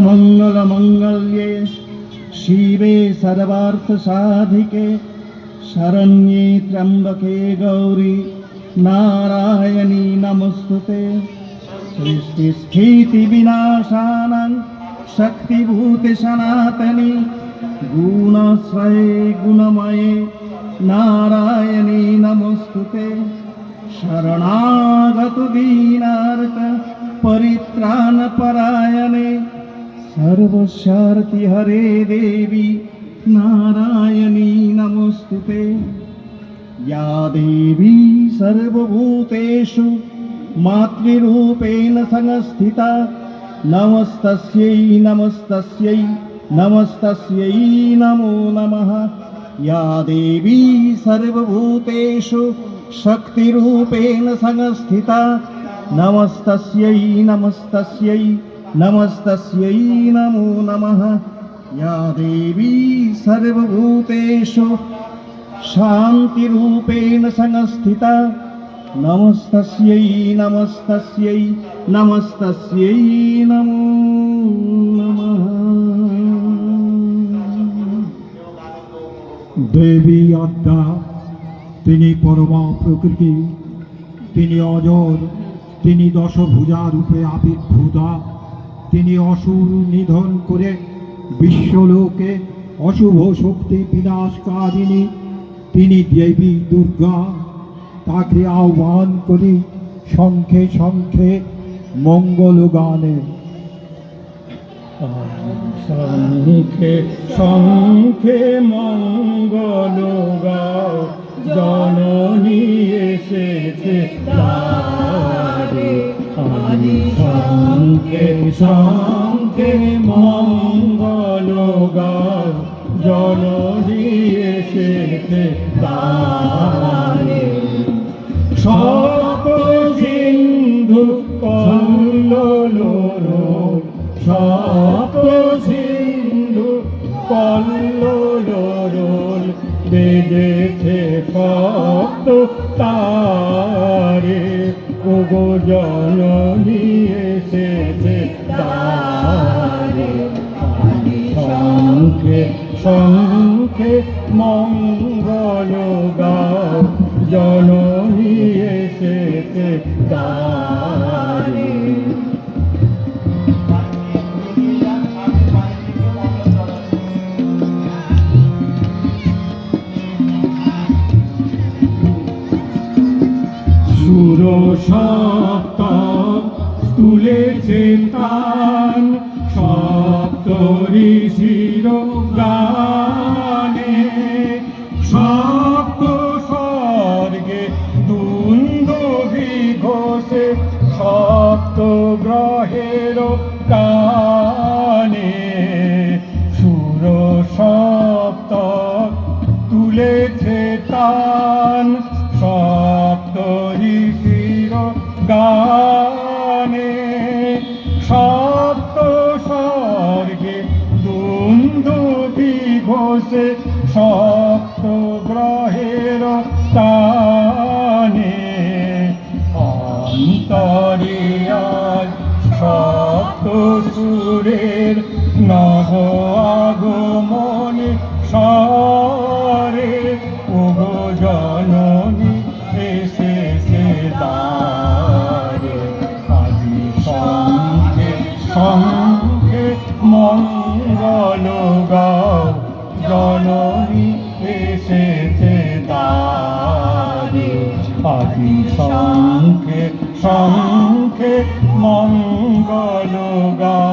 सर्वमङ्गलमङ्गल्ये शिवे सर्वार्थसाधिके शरण्ये त्र्यम्बके गौरी नारायणी नमस्तुते सृष्टिस्थितिविनाशानां शक्तिभूते सनातनी गुणाश्रये गुणमये नारायणी नमस्तुते शरणागत दीनार्थ परित्राणपरायणे सर्वशार्ति हरे देवी नारायणी नमस्तुते या देवी सर्वभूतेषु मातृरूपेण संस्थिता नमस्तस्यै नमस्तस्यै नमस्तस्यै नमो नमः या देवी सर्वभूतेषु शक्तिरूपेण संस्थिता नमस्तस्यै नमस्तस्यै नमस्तस्यै नमो नमः या देवी सर्वभूतेषु शान्तिरूपेण संस्थिता नमस्तस्यै नमस्तस्यै नमस्तस्यै नमो नमः দেবী আত্মা তিনি পরমা প্রকৃতি তিনি অজর তিনি দশভুজা রূপে আবির্ভূতা তিনি অসুর নিধন করে বিশ্বলোকে অশুভ শক্তি বিনাশকারিণী তিনি দেবী দুর্গা। তাকে আহ্বান করি, শঙ্খে শঙ্খে মঙ্গল গানে শঙ্খে শঙ্খে মঙ্গল জননী এসেছে শঙ্খে শঙ্খে মঙ্গল গাও জননী এসেছে দ্বারে সপ সিন্ধু কল্লোল সপ সিন্ধু কল্লোল বেজেছে সপ্ত তারে। ওগো জননী এসেছে তারে। শঙ্খে শঙ্খে মঙ্গল গা জননী এসেছে তারে। সুর সপ্ত তুলেছে তান সপ্ত ঋষির গানে সপ্ত স্বর্গে দুন্দুভি ঘোষে, সপ্ত গ্রহের কানে সুর সপ্ত তুলেছে তান ঘোষে সপ্ত গ্রহের টানে অন্তরে আজ সপ্ত সুরের নব শঙ্খে শঙ্খে মঙ্গল গা